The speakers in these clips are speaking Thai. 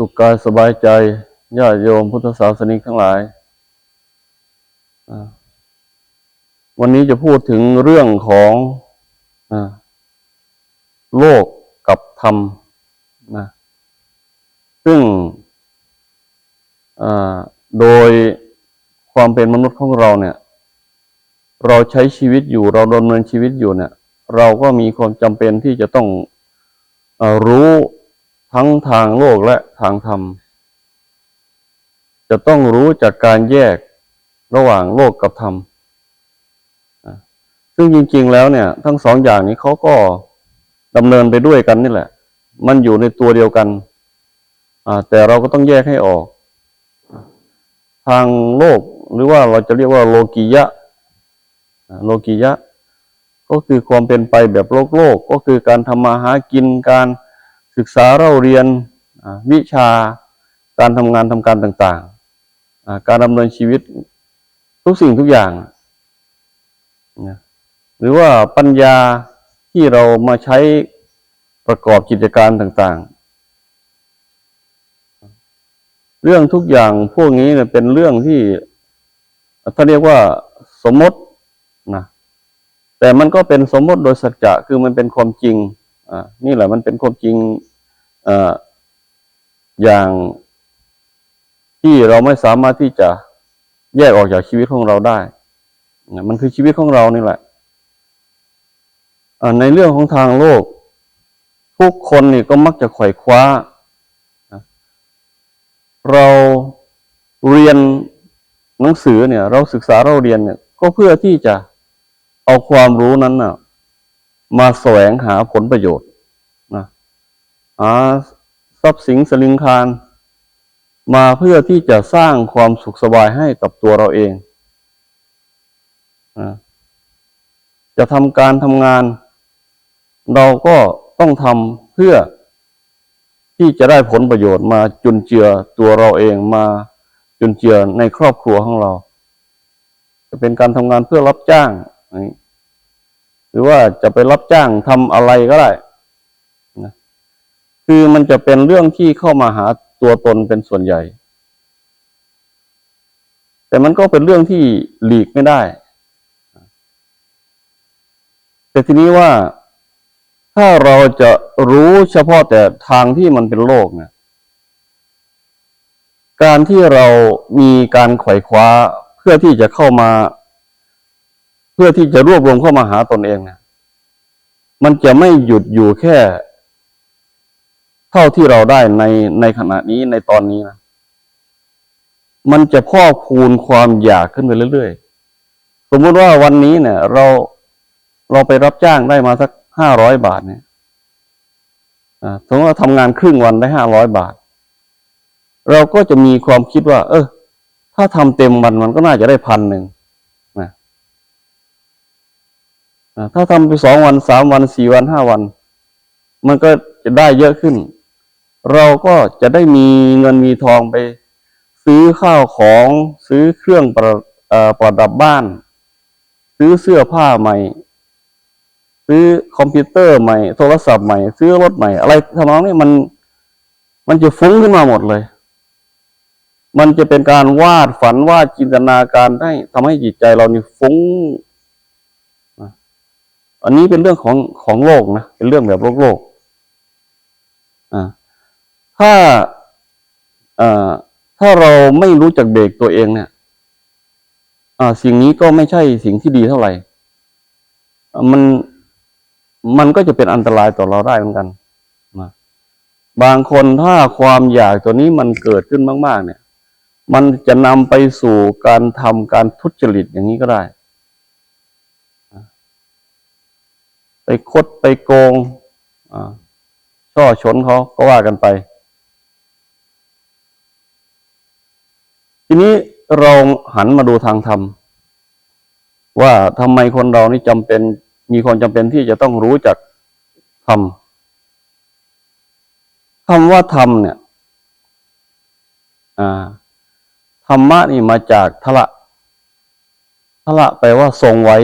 สุขกายสบายใจญาติโยมพุทธศาสนิกทั้งหลาย วันนี้จะพูดถึงเรื่องของโลกกับธรรมนะซึ่งโดยความเป็นมนุษย์ของเราเนี่ย เราใช้ชีวิตอยู่เราดำเนินชีวิตอยู่เนี่ย เราก็มีความจำเป็นที่จะต้องอรู้ ทั้งทางโลกและทางธรรม จะต้องรู้จากการแยกระหว่างโลกกับธรรม ซึ่งจริงๆแล้วเนี่ย ทั้งสองอย่างนี้เขาก็ดำเนินไปด้วยกันนี่แหละ มันอยู่ในตัวเดียวกัน แต่เราก็ต้องแยกให้ออก ทางโลกหรือว่าเราจะเรียกว่าโลกียะ โลกียะ ก็คือความเป็นไปแบบโลกโลก ก็คือการทำมาหากินการ ศึกษาเล่าเรียนวิชาการทำงานทำการต่างๆ การดำเนินชีวิตทุกสิ่งทุกอย่าง หรือว่าปัญญาที่เรามาใช้ประกอบกิจการต่างๆ เรื่องทุกอย่างพวกนี้เนี่ยเป็นเรื่องที่ถ้าเรียกว่าสมมตินะแต่มันก็เป็นสมมติโดยสัจจะคือมันเป็นความจริง นี่แหละมันเป็นความจริงออย่างที่เราไม่สามารถที่จะแยกออกจากชีวิตของเราได้ มันคือชีวิตของเรานี่แหละในเรื่องของทางโลก ทุกคนนี่ก็มักจะไขว่คว้า เราเรียนหนังสือเนี่ย เราศึกษาเราเรียนเนี่ย ก็เพื่อที่จะเอาความรู้นั้นน่ะ มาแสวงหาผลประโยชน์นะหาทรัพย์สินสลิงคารมาเพื่อที่จะสร้างความสุขสบายให้กับตัวเราเองนะจะทำการทำงาน เราก็ต้องทำเพื่อที่จะได้ผลประโยชน์มาจุนเจือตัวเราเองมาจุนเจือในครอบครัวของเรา จะเป็นการทำงานเพื่อรับจ้างนี่ หรือว่าจะไปรับจ้างทำอะไรก็ได้นะคือมันจะเป็นเรื่องที่เข้ามาหาตัวตนเป็นส่วนใหญ่ แต่มันก็เป็นเรื่องที่หลีกไม่ได้ แต่ทีนี้ว่าถ้าเราจะรู้เฉพาะแต่ทางที่มันเป็นโลกเนี่ยการที่เรามีการไขว่คว้าเพื่อที่จะเข้ามา พื่อที่จะรวบรวมเข้ามาหาตนเองนี่ยมันจะไม่หยุดอยู่แค่ เท่าที่เราได้ในในขณะนี้ในตอนนี้นะมันจะพอกพูนความอยากขึ้นไปเรื่อยๆ สมมติว่าวันนี้เนี่ย เราเราไปรับจ้างได้มาสักห้าร้อยบาทเนี่ยสมมติว่าทำงานครึ่งวันได้ห้าร้อยบาท เราก็จะมีความคิดว่า เออ ถ้าทำเต็มวันมันก็น่าจะได้พันหนึ่งนะอ่า ถ้าทำไปสองวันสามวันสี่วันห้าวัน มันก็จะได้เยอะขึ้น เราก็จะได้มีเงินมีทองไป ซื้อข้าวของซื้อเครื่องประประดับบ้าน ซื้อเสื้อผ้าใหม่ ซื้อคอมพิวเตอร์ใหม่ โทรศัพท์ใหม่ ซื้อรถใหม่ อะไรทำนองนี้มัน มันจะฟุ้งขึ้นมาหมดเลย มันจะเป็นการวาดฝันวาดจินตนาการให้ทำให้จิตใจเรานี่ฟุ้ง อันนี้เป็นเรื่องของของโลกนะ เป็นเรื่องแบบโลกโลกอ่าถ้าอ่าถ้าเราไม่รู้จักเบรกตัวเองเนี่ย อ่า สิ่งนี้ก็ไม่ใช่สิ่งที่ดีเท่าไหร่ มัน มันก็จะเป็นอันตรายต่อเราได้เหมือนกันนะบางคนถ้าความอยากตัวนี้มันเกิดขึ้นมาก ๆ เนี่ย มันจะนำไปสู่การทำการทุจริตอย่างนี้ก็ได้นะ ไปคดไปโกงอ่าช่อชนเขาก็ว่ากันไป ทีนี้เราหันมาดูทางธรรม ว่าทำไมคนเรานี่จำเป็นมีความจำเป็นที่จะต้องรู้จักธรรมคำว่าธรรมเนี่ยธรรมะนี่มาจากทละทละแปลว่าทรงไว้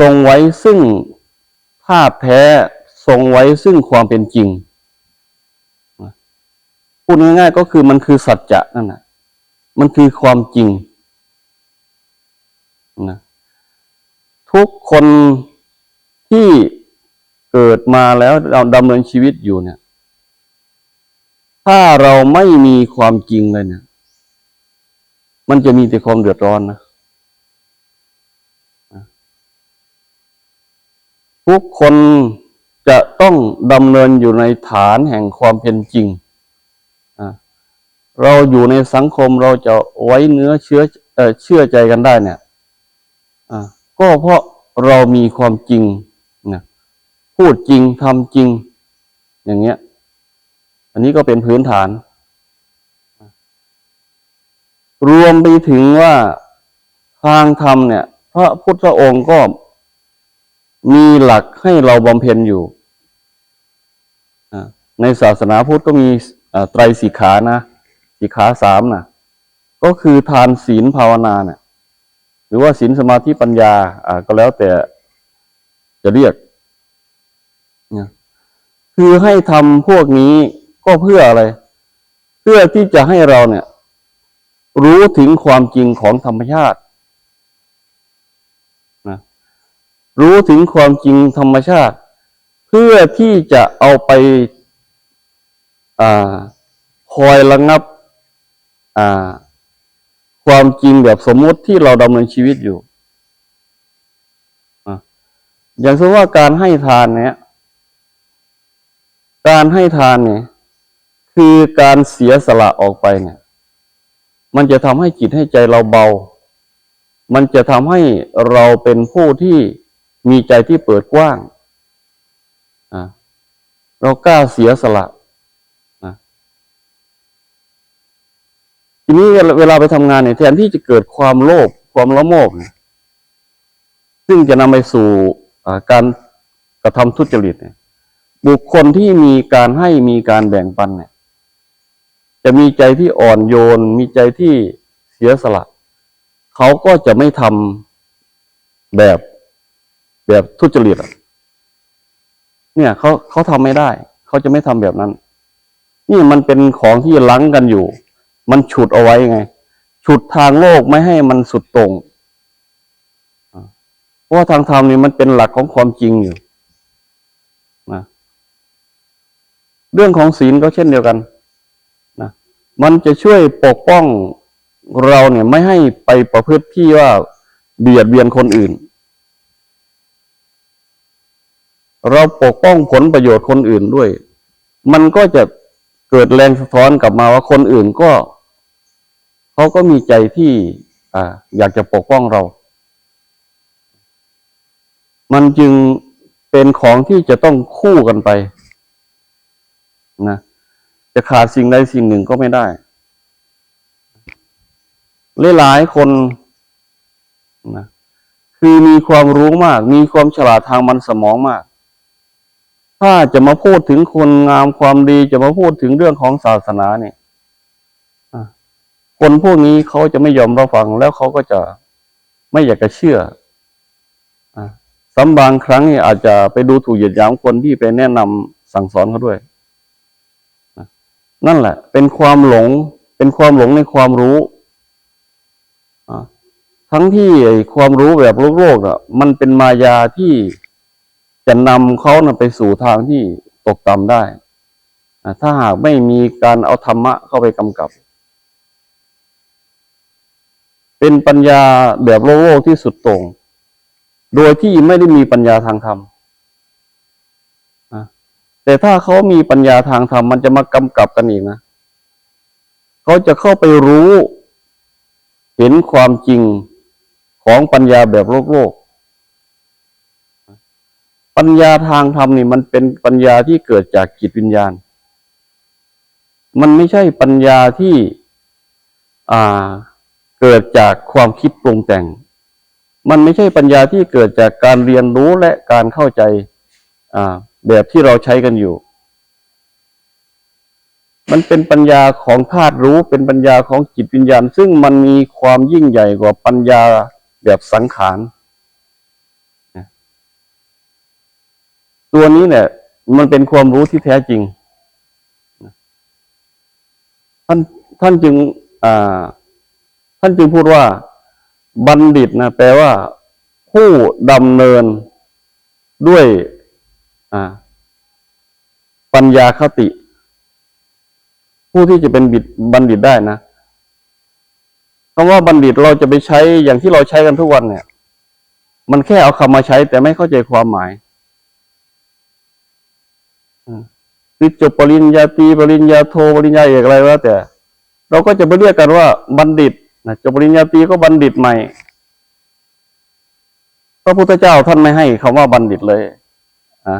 ทรงไว้ซึ่งภาพแท้ทรงไว้ซึ่งความเป็นจริงพูดง่ายๆก็คือมันคือสัจจะนั่นแหละมันคือความจริงนะทุกคนที่เกิดมาแล้วเราดำเนินชีวิตอยู่เนี่ย ถ้าเราไม่มีความจริงเลยเนี่ย มันจะมีแต่ความเดือดร้อนนะ ทุกคนจะต้องดำเนินอยู่ในฐานแห่งความเป็นจริง เราอยู่ในสังคมเราจะไว้เนื้อเชื้อเชื่อใจกันได้เนี่ยก็เพราะเรามีความจริงนะพูดจริงทำจริง อย่างเงี้ย อันนี้ก็เป็นพื้นฐาน รวมไปถึงว่าทางธรรมเนี่ย พระพุทธองค์ก็ มีหลักให้เราบำเพ็ญอยู่ ในศาสนาพุทธก็มีไตรสิกขานะสิกขาสามนะก็คือทานศีลภาวนาเนี่ยหรือว่าศีลสมาธิปัญญา อ่า ก็แล้วแต่จะเรียกนะคือให้ทำพวกนี้ก็เพื่ออะไร เพื่อที่จะให้เราเนี่ย รู้ถึงความจริงของธรรมชาตินะ รู้ถึงความจริงธรรมชาติ เพื่อที่จะเอาไปอคอยระงับความจริงแบบสมมติที่เราดำเนินชีวิตอยู่ออย่างเช่นว่าการให้ทานเนี่ย การให้ทานเนี่ย คือการเสียสละออกไปเนี่ย มันจะทำให้จิตให้ใจเราเบา มันจะทำให้เราเป็นผู้ที่ มีใจที่เปิดกว้าง เรากล้าเสียสละทีนี้เวลาไปทำงานเนี่ยแทนที่จะเกิดความโลภความละโมบเนี่ยซึ่งจะนำไปสู่การกระทำทุจริตเนี่ยบุคคลที่มีการให้มีการแบ่งปันเนี่ย จะมีใจที่อ่อนโยน มีใจที่เสียสละ เขาก็จะไม่ทำแบบ แบบทุจริตอะเนี่ยเขาเขาทำไม่ได้ เขาจะไม่ทำแบบนั้น นี่มันเป็นของที่ลังกันอยู่ มันฉุดเอาไว้ไง ฉุดทางโลกไม่ให้มันสุดตรงเพราะว่าทางธรรมนี่มันเป็นหลักของความจริงอยู่นะเรื่องของศีลก็เช่นเดียวกันนะมันจะช่วยปกป้องเราเนี่ยไม่ให้ไปประพฤติที่ว่าเบียดเบียนคนอื่น เราปกป้องผลประโยชน์คนอื่นด้วย มันก็จะเกิดแรงสะท้อนกลับมาว่าคนอื่นก็เขาก็มีใจที่อ่าอยากจะปกป้องเรา มันจึงเป็นของที่จะต้องคู่กันไปนะจะขาดสิ่งใดสิ่งหนึ่งก็ไม่ได้หลายๆคนนะคือมีความรู้มาก มีความฉลาดทางมันสมองมาก ถ้าจะมาพูดถึงคนงามความดีจะมาพูดถึงเรื่องของศาสนาเนี่ยคนพวกนี้เขาจะไม่ยอมรับฟังแล้วเขาก็จะไม่อยากจะเชื่ออะซ้ำบางครั้งเนี่ยอาจจะไปดูถูกเหยียดหยามคนที่ไปแนะนำสั่งสอนเขาด้วย นั่นแหละ เป็นความหลง เป็นความหลงในความรู้อะทั้งที่ไอความรู้แบบโลกโลกอะ มันเป็นมายาที่ จะนำเขานะไปสู่ทางที่ตกต่ำได้ ถ้าหากไม่มีการเอาธรรมะเข้าไปกำกับ เป็นปัญญาแบบโลกโกที่สุดโต่งโดยที่ไม่ได้มีปัญญาทางธรรมแต่ถ้าเขามีปัญญาทางธรรมมันจะมากำกับกันอีกนะ เขาจะเข้าไปรู้ เห็นความจริงของปัญญาแบบโลกโลก ปัญญาทางธรรมนี่มันเป็นปัญญาที่เกิดจากจิตวิญญาณ มันไม่ใช่ปัญญาที่อ่าเกิดจากความคิดปรุงแต่ง มันไม่ใช่ปัญญาที่เกิดจากการเรียนรู้และการเข้าใจอ่าแบบที่เราใช้กันอยู่ มันเป็นปัญญาของธาตุรู้เป็นปัญญาของจิตวิญญาณ ซึ่งมันมีความยิ่งใหญ่กว่าปัญญาแบบสังขารนะ ตัวนี้เนี่ย มันเป็นความรู้ที่แท้จริง ท่านท่านจึงอ่าท่านจึงพูดว่า บัณฑิตนะแปลว่า ผู้ดำเนินด้วยอ่าปัญญาคติ ผู้ที่จะเป็นบิดบัณฑิตได้นะคำว่าบัณฑิตเราจะไปใช้อย่างที่เราใช้กันทุกวันเนี่ย มันแค่เอาคำมาใช้แต่ไม่เข้าใจความหมายอื มคือจบปริญญาตรีปริญญาโทปริญญาเอกอะไรแล้วแต่ เราก็จะไปเรียกกันว่าบัณฑิตนะจบปริญญาตรีก็บัณฑิตใหม่ พระพุทธเจ้าท่านไม่ให้คำว่าบัณฑิตเลยอะ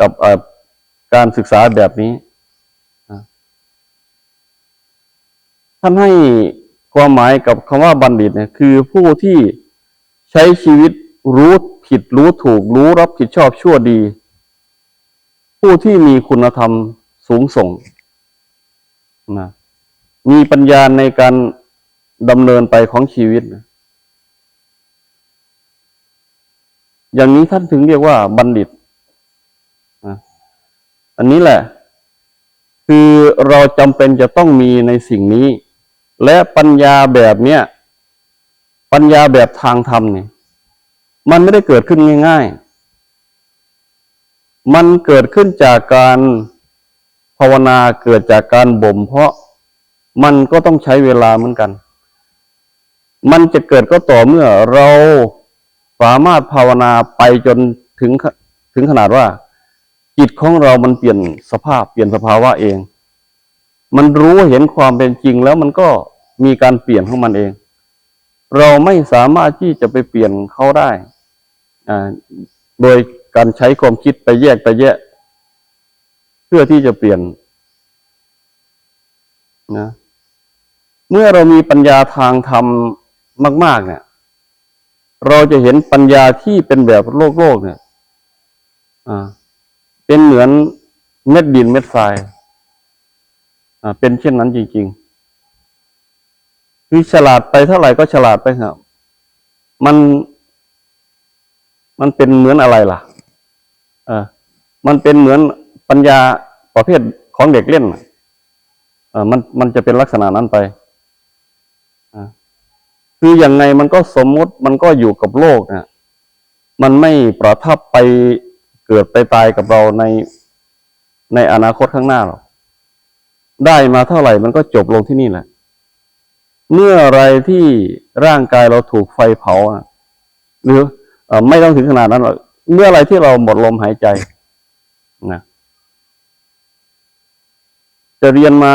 กับการศึกษาแบบนี้ท่านให้ความหมายกับคำว่าบัณฑิตเนี่ยคือผู้ที่ใช้ชีวิตรู้ผิดรู้ถูกรู้รับผิดชอบชั่วดี ผู้ที่มีคุณธรรมสูงส่งนะมีปัญญาในการดำเนินไปของชีวิตนะอย่างนี้ท่านถึงเรียกว่าบัณฑิตนะอันนี้แหละ คือเราจำเป็นจะต้องมีในสิ่งนี้ และปัญญาแบบเนี้ย ปัญญาแบบทางธรรมเนี่ย มันไม่ได้เกิดขึ้นง่าย ๆ มันเกิดขึ้นจากการภาวนาเกิดจากการบ่ม เพราะมันก็ต้องใช้เวลาเหมือนกัน มันจะเกิดก็ต่อเมื่อเราสามารถภาวนาไปจนถึงถึงขนาดว่า จิตของเรามันเปลี่ยนสภาพเปลี่ยนสภาวะเอง มันรู้เห็นความเป็นจริงแล้วมันก็มีการเปลี่ยนของมันเอง เราไม่สามารถที่จะไปเปลี่ยนเขาได้โดย การใช้ความคิดไปแยกไปแยะ เพื่อที่จะเปลี่ยนนะเมื่อเรามีปัญญาทางธรรมมาก ๆ เนี่ย เราจะเห็นปัญญาที่เป็นแบบโลกโลกเนี่ย อ่า เป็นเหมือนเม็ดดินเม็ดทราย อ่า เป็นเช่นนั้นจริงๆ คือฉลาดไปเท่าไหร่ก็ฉลาดไปครับ มัน มันเป็นเหมือนอะไรล่ะ เออมันเป็นเหมือนปัญญาประเภทของเด็กเล่นเออมันมันจะเป็นลักษณะนั้นไปคืออย่างไงมันก็สมมุติมันก็อยู่กับโลกนะมันไม่ประทับไปเกิดไปตายกับเราในในอนาคตข้างหน้าหรอกได้มาเท่าไหร่มันก็จบลงที่นี่แหละ เมื่อไรที่ร่างกายเราถูกไฟเผาหรือไม่ต้องถึงขนาดนั้นหรอก เมื่อไรที่เราหมดลมหายใจนะจะเรียนมา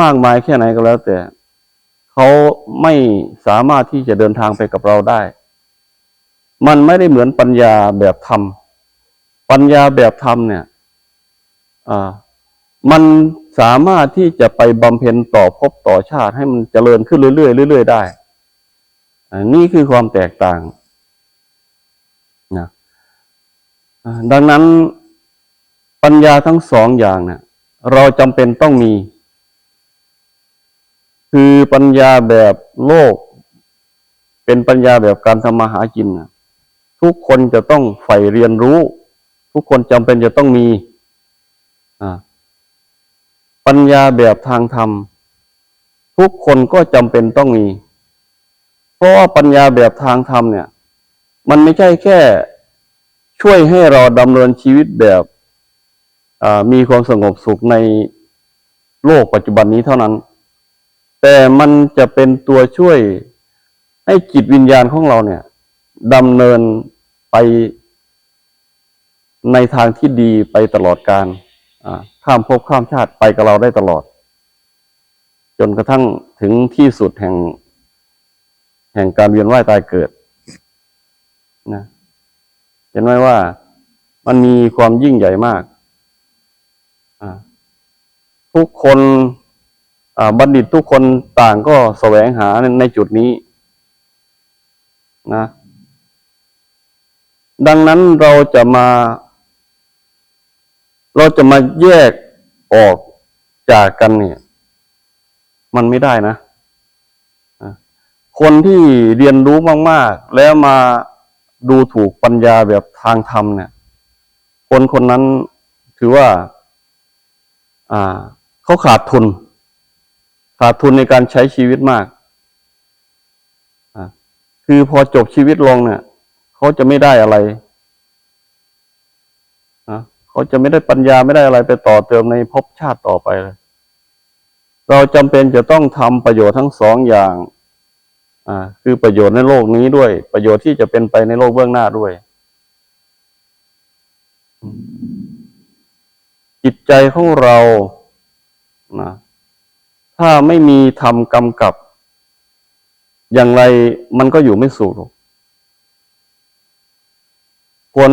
มากมายแค่ไหนก็แล้ว แต่เขาไม่สามารถที่จะเดินทางไปกับเราได้ มันไม่ได้เหมือนปัญญาแบบธรรม ปัญญาแบบธรรมเนี่ยอ่ามันสามารถที่จะไปบำเพ็ญต่อภพต่อชาติให้มันเจริญขึ้นเรื่อยๆเรื่อยๆได้นนี้คือความแตกต่างนะอ่า ดังนั้นปัญญาทั้งสองอย่างเนี่ยเราจำเป็นต้องมี คือปัญญาแบบโลก เป็นปัญญาแบบการทำมาหากินนะทุกคนจะต้องใฝ่เรียนรู้ ทุกคนจำเป็นจะต้องมีปัญญาแบบทางธรรม ทุกคนก็จำเป็นต้องมี เพราะว่าปัญญาแบบทางธรรมเนี่ย มันไม่ใช่แค่ ช่วยให้เราดำเนินชีวิตแบบมีความสงบสุขในโลกปัจจุบันนี้เท่านั้น แต่มันจะเป็นตัวช่วยให้จิตวิญญาณของเราเนี่ยดำเนินไปในทางที่ดีไปตลอดการข้ามภพข้ามชาติไปกับเราได้ตลอด จนกระทั่งถึงที่สุดแห่ง แห่งการเวียนว่ายตายเกิดนะ เห็นไหมว่ามันมีความยิ่งใหญ่มากทุกคนบัณฑิตทุกคนต่างก็แสวงหาในจุดนี้นะ ดังนั้นเราจะมา เราจะมาแยกออกจากกันเนี่ย มันไม่ได้นะ คนที่เรียนรู้มาก ๆ แล้วมา ดูถูกปัญญาแบบทางธรรมเนี่ย คนคนนั้นถือว่า อ่าเขาขาดทุน ขาดทุนในการใช้ชีวิตมาก คือพอจบชีวิตลงเนี่ยเขาจะไม่ได้อะไระเขาจะไม่ได้ปัญญาไม่ได้อะไรไปต่อเติมในภพชาติต่อไปเลย เราจำเป็นจะต้องทำประโยชน์ทั้งสองอย่าง อ่า คือประโยชน์ในโลกนี้ด้วย ประโยชน์ที่จะเป็นไปในโลกเบื้องหน้าด้วย จิตใจของเรานะถ้าไม่มีธรรมกำกับ อย่างไรมันก็อยู่ไม่สุขคน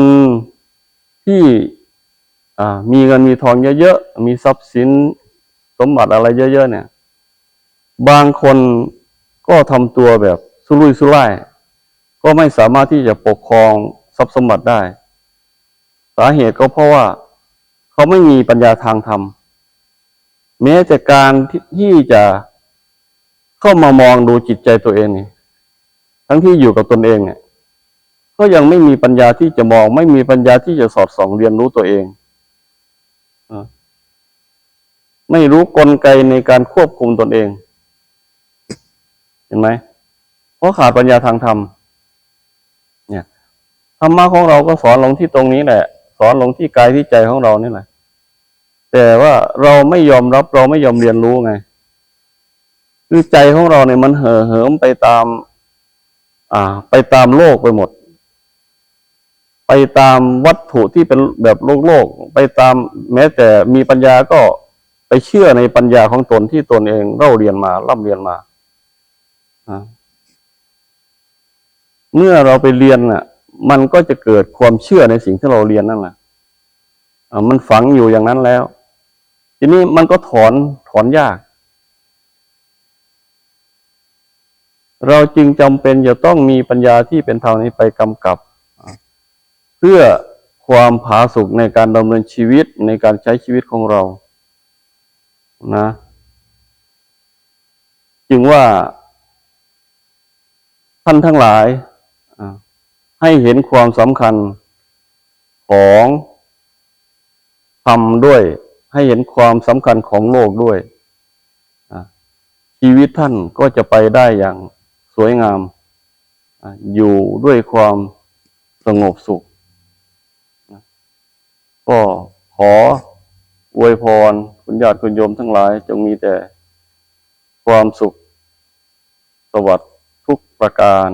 ที่อ่ามีเงินมีทองเยอะๆ มีทรัพย์สินสมบัติอะไรเยอะ ๆ เนี่ย บางคน ก็ทำตัวแบบสุรุ่ยสุร่าย ก็ไม่สามารถที่จะปกครองทรัพย์สมบัติได้ สาเหตุก็เพราะว่า เขาไม่มีปัญญาทางธรรมแม้แต่การที่จะเข้ามามองดูจิตใจตัวเองนี่ทั้งที่อยู่กับตนเองเนี่ย ก็ยังไม่มีปัญญาที่จะมอง ไม่มีปัญญาที่จะสอดส่องเรียนรู้ตัวเองไม่รู้กลไกในการควบคุมตนเอง เห็นไหมเพราะขาดปัญญาทางธรรมเนี่ยธรรมะของเราก็สอนลงที่ตรงนี้แหละ สอนลงที่กายที่ใจของเรานี่แหละ แต่ว่าเราไม่ยอมรับเราไม่ยอมเรียนรู้ไงคือใจของเราเนี่ยมันเห่อเหิมไปตาม อ่า ไปตามโลกไปหมด ไปตามวัตถุที่เป็นแบบโลกโลก ไปตามแม้แต่มีปัญญาก็ไปเชื่อในปัญญาของตนที่ตนเองเล่าเรียนมาร่ำเรียนมาอ่า เมื่อเราไปเรียนน่ะ มันก็จะเกิดความเชื่อในสิ่งที่เราเรียนนั่นแหละมันฝังอยู่อย่างนั้นแล้ว ทีนี้มันก็ถอนถอนยาก เราจึงจำเป็นจะต้องมีปัญญาที่เป็นธรรมนี้ไปกำกับ เพื่อความผาสุกในการดำเนินชีวิตในการใช้ชีวิตของเรา นะ จึงว่า ท่านทั้งหลายให้เห็นความสำคัญของธรรมด้วย ให้เห็นความสำคัญของโลกด้วยชีวิตท่านก็จะไปได้อย่างสวยงาม อยู่ด้วยความสงบสุข ก็ขออวยพรคุณญาติคุณโยมทั้งหลาย จงมีแต่ความสุขสวัสดิ์ ประการ